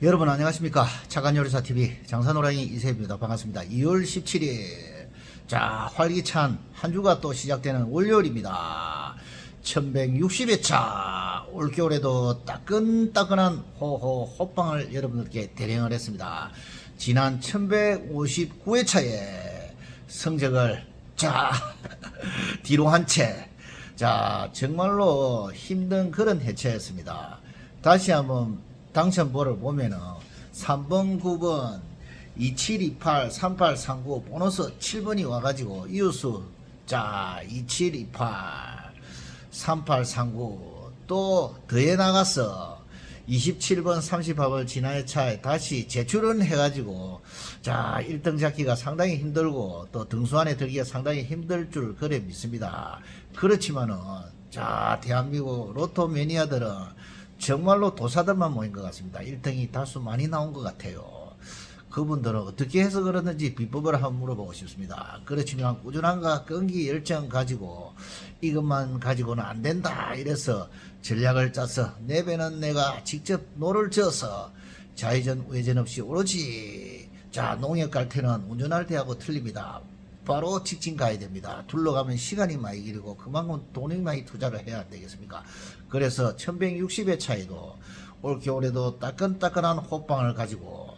여러분 안녕하십니까? 차관요리사TV 장사노랑이 이세입니다. 반갑습니다. 2월 17일. 자 활기찬 한 주가 또 시작되는 월요일입니다. 1160회차. 올겨울에도 따끈따끈한 호호 호빵을 여러분들께 대령을 했습니다. 지난 1159회차에 성적을 자 뒤로 한채. 자 정말로 힘든 그런 해체였습니다. 다시 한번 당첨번호를 보면은 3번 9번 2728 3839 보너스 7번이 와가지고 이웃수 자 2728 3839 또 더해 나가서 27번 30합을 지난해 차에 다시 제출은 해가지고 자 1등 잡기가 상당히 힘들고 또 등수 안에 들기가 상당히 힘들 줄 그래 믿습니다. 그렇지만은 자 대한민국 로또 매니아들은 정말로 도사들만 모인 것 같습니다 1등이 다수 많이 나온 것 같아요 그분들은 어떻게 해서 그러는지 비법을 한번 물어보고 싶습니다. 그렇지만 꾸준함과 끈기 열정 가지고 이것만 가지고는 안 된다 이래서 전략을 짜서 내 배는 내가 직접 노를 져서 좌회전 우회전 없이 오로지 자 농협 갈 때는 운전할 때하고 틀립니다. 바로 직진 가야 됩니다. 둘러가면 시간이 많이 길고 그만큼 돈이 많이 투자를 해야 되겠습니까? 그래서 1160회 차에도 올 겨울에도 따끈따끈한 호빵을 가지고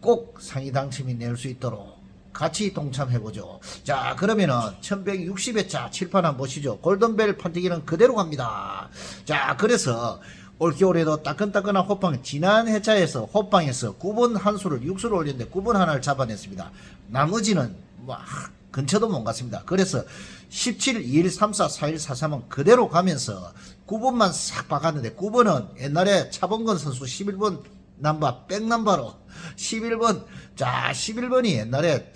꼭 상위 당첨이 낼 수 있도록 같이 동참해보죠. 자, 그러면은 1160회차 칠판 한번 보시죠. 골든벨 판때기는 그대로 갑니다. 자, 그래서 올겨울에도 따끈따끈한 호빵, 지난 회차에서 호빵에서 9번 한 수를, 6수를 올렸는데 9번 하나를 잡아냈습니다. 나머지는 뭐, 하, 근처도 못 갔습니다. 그래서 17, 2일, 3, 4, 4일, 4, 3은 그대로 가면서 9번만 싹 박았는데 9번은 옛날에 차범근 선수 11번 남바, 백남바로 11번. 자, 11번이 옛날에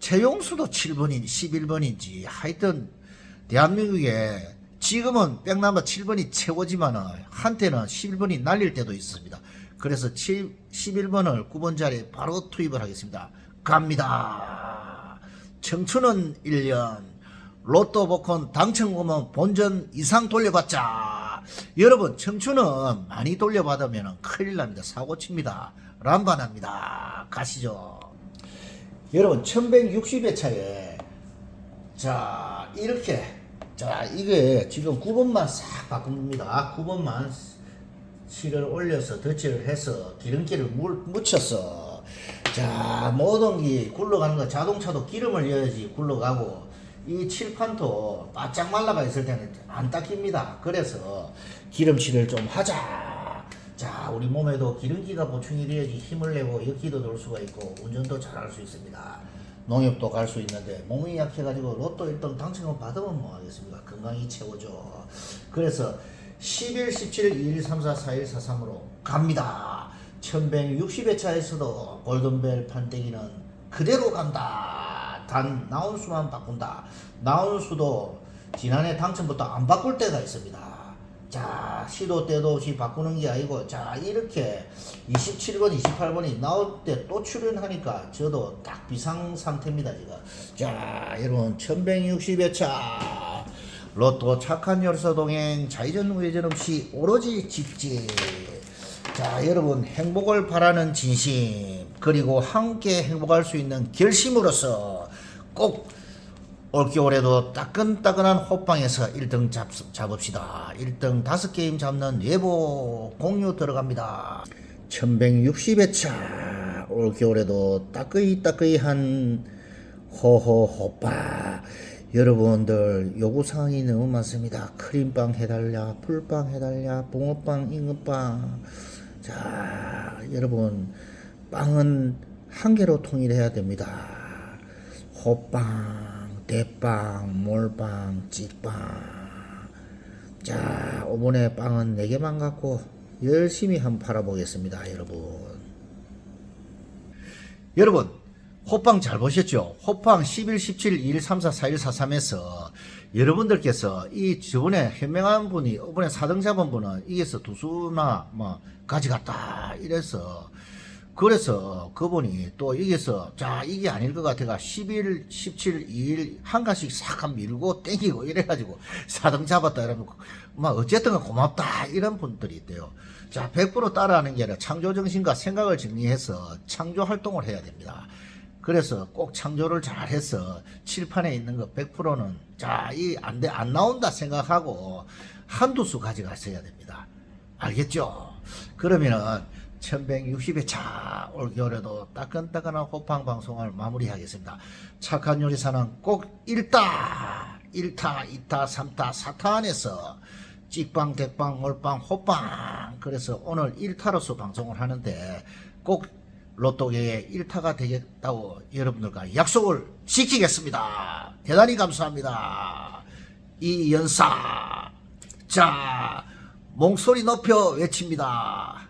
최용수도 7번인지 11번인지 하여튼 대한민국에 지금은 백남바 7번이 최고지만은 한때는 11번이 날릴 때도 있습니다. 그래서 7, 11번을 9번 자리에 바로 투입을 하겠습니다. 갑니다. 청춘은 1년, 로또 복권 당첨금은 본전 이상 돌려받자. 여러분, 청춘은 많이 돌려받으면 큰일 납니다. 사고 칩니다. 람반합니다. 가시죠. 여러분, 1160회 차에, 자, 이렇게, 자, 이게 지금 9번만 싹 바꿉니다. 9번만 실을 올려서 덧칠을 해서 기름기를 물, 묻혀서. 자 모든 게 굴러가는 거 자동차도 기름을 넣어야지 굴러가고 이 칠판도 바짝 말라가 있을 때는 안 닦입니다. 그래서 기름칠을 좀 하자. 자 우리 몸에도 기름기가 보충이 돼야지 힘을 내고 역기도 돌 수가 있고 운전도 잘할 수 있습니다 농협도 갈 수 있는데 몸이 약해가지고 로또 1등 당첨금 받으면 뭐 하겠습니까 건강이 최고죠 그래서 11, 17, 2일, 3, 4, 4일, 4, 3으로 갑니다. 1160회차에서도 골든벨 판때기는 그대로 간다. 단 나온 수만 바꾼다. 나온 수도 지난해 당첨부터 안 바꿀 때가 있습니다. 자, 시도 때도 없이 바꾸는 게 아니고, 자, 이렇게 27번, 28번이 나올 때 또 출연하니까 저도 딱 비상 상태입니다, 지금. 자, 여러분, 1160회 차. 로또 착한 열서 동행 좌회전 우회전 없이 오로지 직진 자 여러분 행복을 바라는 진심 그리고 함께 행복할 수 있는 결심으로서 꼭 올겨울에도 따끈따끈한 호빵에서 1등 잡, 잡읍시다 1등 5게임 잡는 예보 공유 들어갑니다 1160회차 올겨울에도 따끈따끈한 호호 호빠 여러분들 요구사항이 너무 많습니다. 크림빵 해달라, 풀빵 해달라, 붕어빵, 잉어빵. 자, 여러분, 빵은 한 개로 통일해야 됩니다. 호빵, 대빵, 몰빵, 찌빵. 자, 오번에 빵은 4개만 갖고 열심히 한번 팔아보겠습니다, 여러분. 여러분, 호빵 잘 보셨죠? 호빵 11, 17, 2일, 3, 4, 4일, 4, 3에서 여러분들께서 이 저번에 현명한 분이 이번에 4등 잡은 분은 이게서 두 수나 뭐 가져갔다 이래서 그래서 그분이 또 여기서 자 이게 아닐 것 같아가 10일, 17, 2일 한 가씩 싹 밀고 땡기고 이래가지고 사등 잡았다 이러면 막 어쨌든 고맙다 이런 분들이 있대요. 자 100% 따라하는 게 아니라 창조 정신과 생각을 정리해서 창조 활동을 해야 됩니다. 그래서 꼭 창조를 잘해서 칠판에 있는 거 100%는 자, 이 안 돼, 안 나온다 생각하고 한두 수 가져가셔야 됩니다. 알겠죠? 그러면은 1160회 차 올겨울에도 따끈따끈한 호빵 방송을 마무리하겠습니다. 착한 요리사는 꼭 1타, 1타, 2타, 3타, 4타 안에서 찍방, 대빵, 올빵, 호빵. 그래서 오늘 1타로서 방송을 하는데 꼭 로또계의 1타가 되겠다고 여러분들과 약속을 지키겠습니다. 대단히 감사합니다. 이연사. 자, 목소리 높여 외칩니다.